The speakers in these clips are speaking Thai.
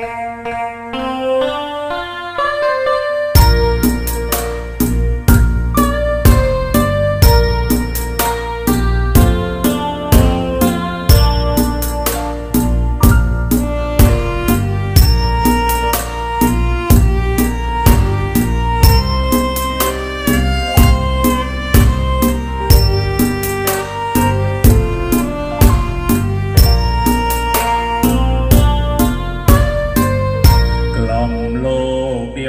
เ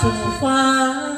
送花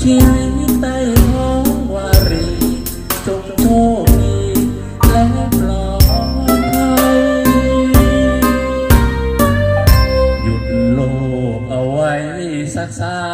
ชีวิตใต้ท้องวารีจงโชคดีและปลอดภัยหยุดโลกเอาไว้สักสา